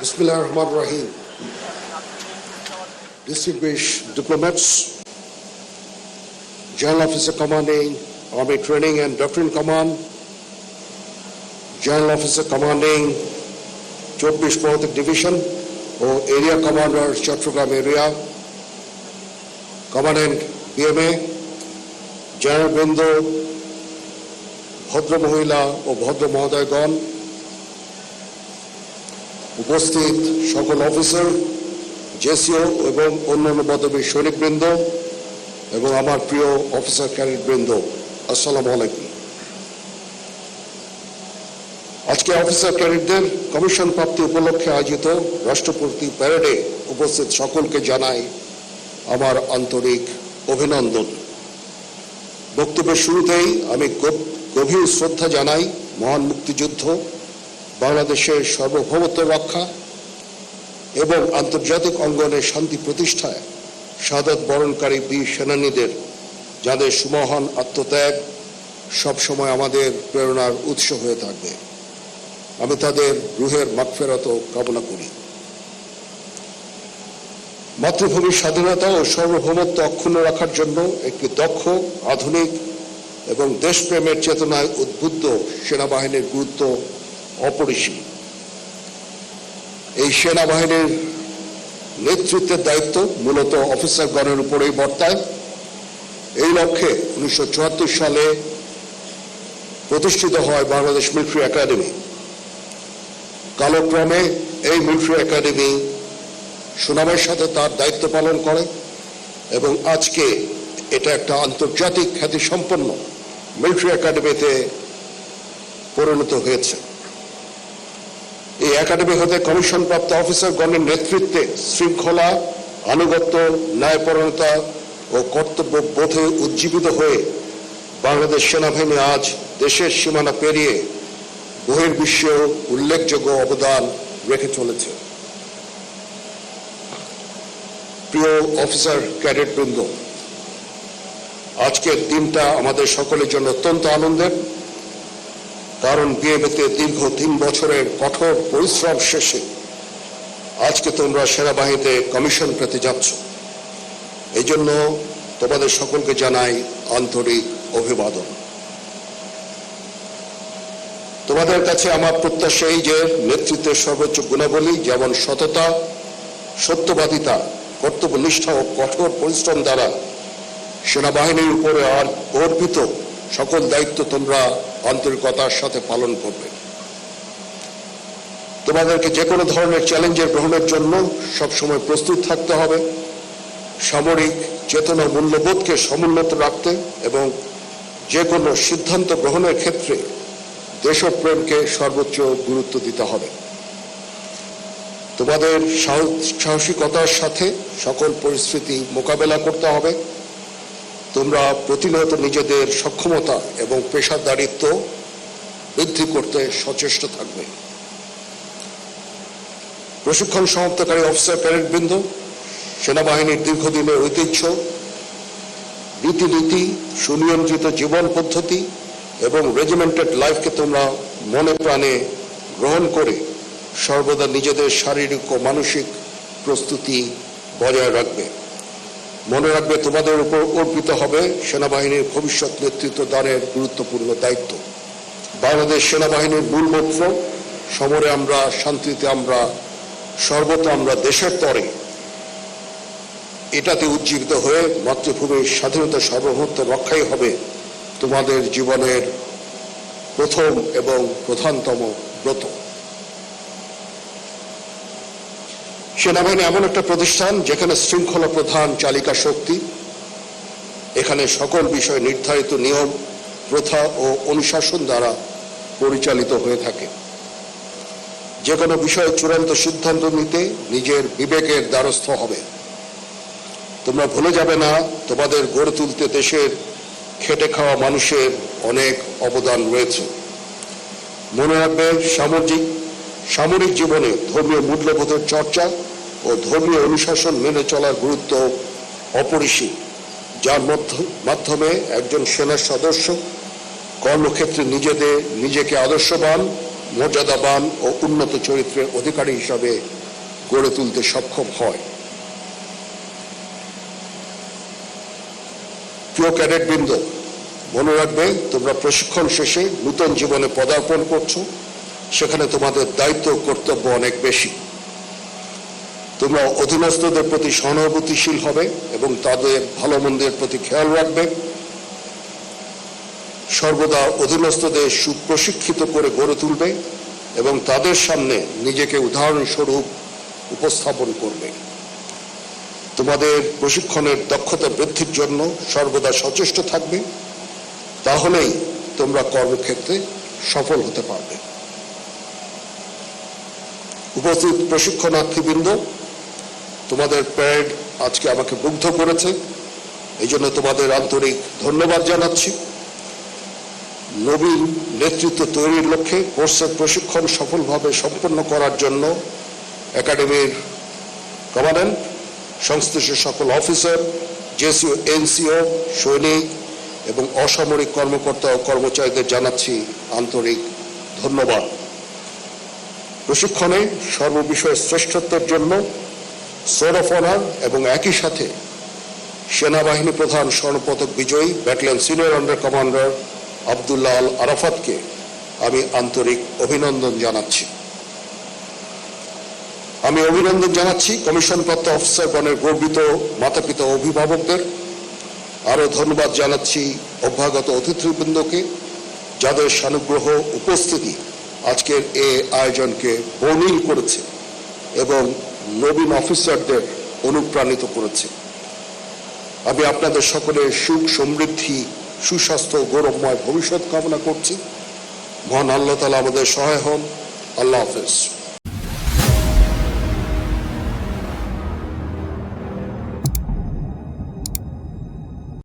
Bismillah ar-Rahman rahim Distinguished diplomats, General Officer Commanding Army Training and Doctrine Command, General Officer Commanding চব্বিশ পদাতিক division ও area commander Chattogram area commandant BMA general বৃন্দ ভদ্র মহিলা ও ভদ্র মহোদয়গণ উপস্থিত সকল অফিসার, জেসিও এবং অন্যান্য পদবীর সৈনিকবৃন্দ এবং আমার প্রিয় অফিসার ক্যাডেট বৃন্দ আসসালামু আলাইকুম। আজকে অফিসার ক্যাডেটদের কমিশন প্রাপ্তি উপলক্ষে আয়োজিত রাষ্ট্রপতি প্যারেডে উপস্থিত সকলকে জানাই আমার আন্তরিক অভিনন্দন। বক্তব্যের শুরুতেই আমি গভীর শ্রদ্ধা জানাই মহান মুক্তিযুদ্ধ বাংলাদেশের সার্বভৌমত্ব রক্ষা এবং আন্তর্জাতিক অঙ্গনে শান্তি প্রতিষ্ঠায় শাহাদত বরণকারী বীর সেনানীদের যাদের সুমহান আত্মত্যাগ সবসময় আমাদের প্রেরণার উৎস হয়ে থাকবে। আমি তাদের রুহের মাগফেরত কামনা করি। মাতৃভূমির স্বাধীনতা ও সার্বভৌমত্ব অক্ষুণ্ণ রাখার জন্য একটি দক্ষ, আধুনিক এবং দেশপ্রেমের চেতনায় উদ্বুদ্ধ সেনাবাহিনীর গুরুত্ব অপরিসীম। এই সেনাবাহিনীর নেতৃত্বের দায়িত্ব মূলত অফিসারগণের উপরেই বর্তায়। এই লক্ষ্যে উনিশশো চুয়াত্তর সালে প্রতিষ্ঠিত হয় বাংলাদেশ মিলিটারি একাডেমি। কালক্রমে এই মিলিটারি একাডেমি সুনামের সাথে তার দায়িত্ব পালন করে এবং আজকে এটা একটা আন্তর্জাতিক খ্যাতিসম্পন্ন মিলিটারি একাডেমিতে পরিণত হয়েছে। একাডেমি হতে কমিশন কমিশনপ্রাপ্ত অফিসারগণের নেতৃত্বে শৃঙ্খলা, আনুগত্য ন্যায়পরণতা ও কর্তব্য বোধে উজ্জীবিত হয়ে বাংলাদেশ সেনাবাহিনী আজ দেশের সীমানা পেরিয়ে বহির্বিশ্বেও উল্লেখযোগ্য অবদান রেখে চলেছে। প্রিয় অফিসার ক্যাডেট বৃন্দ আজকের দিনটা আমাদের সকলের জন্য অত্যন্ত আনন্দের। কারণ বিএমএতে দীর্ঘ তিন বছরের কঠোর পরিশ্রম শেষে আজকে তোমরা সেনাবাহিনীতে কমিশন পেতে যাচ্ছ। এই জন্য তোমাদের সকলকে জানাই আন্তরিক অভিবাদন। তোমাদের কাছে আমার প্রত্যাশা এই যে নেতৃত্বের সর্বোচ্চ গুণাবলী যেমন সততা, সত্যবাদিতা, কর্তব্যনিষ্ঠা ও কঠোর পরিশ্রম দ্বারা সেনাবাহিনীর উপরে আর অর্পিত সকল দায়িত্ব তোমরা আন্তরিকতার সাথে পালন করবে। তোমাদেরকে যে কোনো ধরনের চ্যালেঞ্জের গ্রহণের জন্য সবসময় প্রস্তুত থাকতে হবে। সামরিক চেতনা মূল্যবোধকে সমুন্নত রাখতে এবং যে কোনো সিদ্ধান্ত গ্রহণের ক্ষেত্রে দেশপ্রেমকে সর্বোচ্চ গুরুত্ব দিতে হবে। তোমাদের সাহস- সাহসিকতার সাথে সকল পরিস্থিতি মোকাবেলা করতে হবে। তোমরা প্রতিনিয়ত নিজেদের সক্ষমতা এবং পেশাদারিত্ব বৃদ্ধি করতে সচেষ্ট থাকবে। প্রশিক্ষণ সমাপ্তকারী অফিসার প্যারেড বৃন্দ সেনাবাহিনীর দীর্ঘদিনের ঐতিহ্য, রীতিনীতি, সুনিয়ন্ত্রিত জীবন পদ্ধতি এবং রেজিমেন্টেড লাইফকে তোমরা মনে প্রাণে গ্রহণ করে সর্বদা নিজেদের শারীরিক ও মানসিক প্রস্তুতি বজায় রাখবে। মনে রাখবে, তোমাদের উপর অর্পিত হবে সেনাবাহিনীর ভবিষ্যৎ নেতৃত্ব দানের গুরুত্বপূর্ণ দায়িত্ব। বাংলাদেশ সেনাবাহিনীর মূল মন্ত্র সমরে আমরা, শান্তিতে আমরা, সর্বত্র আমরা দেশের তরে, এটাতে উজ্জীবিত হয়ে মাতৃভূমির স্বাধীনতা সার্বভৌমত্ব রক্ষাই হবে তোমাদের জীবনের প্রথম এবং প্রধানতম ব্রত। সেনাবাহিনী এমন একটা প্রতিষ্ঠান যেখানে শৃঙ্খলা প্রধান চালিকা শক্তি, এখানে সকল বিষয় নির্ধারিত নিয়ম, প্রথা ও অনুশাসন দ্বারা পরিচালিত হয়ে থাকে। যে কোনো বিষয়ে চূড়ান্ত সিদ্ধান্ত নিতে নিজের বিবেকের দ্বারস্থ হবে। তোমরা ভুলে যাবে না, তোমাদের গড়ে তুলতে দেশের খেটে খাওয়া মানুষের অনেক অবদান রয়েছে। মনে রাখবে সামাজিক সামরিক জীবনে ধর্মীয় মূল্যবোধের চর্চা ও ধর্মীয় অনুশাসন মেনে চলার গুরুত্ব অপরিসীম। যার মধ্য- মাধ্যমে একজন সেনা সদস্য কর্মক্ষেত্রে নিজেদের নিজেকে আদর্শবান, মর্যাদাবান ও উন্নত চরিত্রের অধিকারী হিসাবে গড়ে তুলতে সক্ষম হয়। প্রিয় ক্যাডেট বৃন্দ মনে রাখবে তোমরা প্রশিক্ষণ শেষে নূতন জীবনে পদার্পণ করছ। সেখানে তোমাদের দায়িত্ব কর্তব্য অনেক বেশি। তোমরা অধীনস্থদের প্রতি সহানুভূতিশীল হবে এবং তাদের ভালো মন্দের প্রতি খেয়াল রাখবে। সর্বদা অধীনস্থদের সুপ্রশিক্ষিত করে গড়ে তুলবে এবং তাদের সামনে নিজেকে উদাহরণস্বরূপ উপস্থাপন করবে। তোমাদের প্রশিক্ষণের দক্ষতা বৃদ্ধির জন্য সর্বদা সচেষ্ট থাকবে। তাহলেই তোমরা কর্মক্ষেত্রে সফল হতে পারবে। উপস্থিত প্রশিক্ষণার্থীবৃন্দ তোমাদের প্যারেড আজকে আমাকে মুগ্ধ করেছে। এই জন্য তোমাদের আন্তরিক ধন্যবাদ জানাচ্ছি। নবীন নেতৃত্ব তৈরির লক্ষ্যে কোর্সের প্রশিক্ষণ সফলভাবে সম্পন্ন করার জন্য একাডেমির কমান্ড্যান্ট সংশ্লিষ্ট সকল অফিসার জেসিও এনসিও, সৈনিক এবং অসামরিক কর্মকর্তা ও কর্মচারীদের জানাচ্ছি আন্তরিক ধন্যবাদ। প্রশিক্ষণে সর্ববিষয়ে শ্রেষ্ঠত্বের জন্য সোর্ড অফ অনার এবং একই সাথে সেনাবাহিনী প্রধান স্বর্ণপদক বিজয়ী battalion senior under commander Abdullah Al আরাফাতকে আমি আন্তরিক অভিনন্দন জানাচ্ছি। আমি অভিনন্দন জানাচ্ছি কমিশন কমিশনপ্রাপ্ত অফিসারগণের গর্বিত মাতাপিতা অভিভাবকদের। আরও ধন্যবাদ জানাচ্ছি অভ্যাগত অতিথিবৃন্দকে যাদের সানুগ্রহ উপস্থিতি। আজকের এ আয়োজনকে বর্ণিল করেছে এবং নবীন অফিসারদের অনুপ্রাণিত করেছে। আমি আপনাদের সকলের সুখ সমৃদ্ধি, সুস্বাস্থ্য গৌরবময় ভবিষ্যৎ কামনা করছি। মহান আল্লাহ তালা আমাদের সহায় হন। আল্লাহ হাফেজ।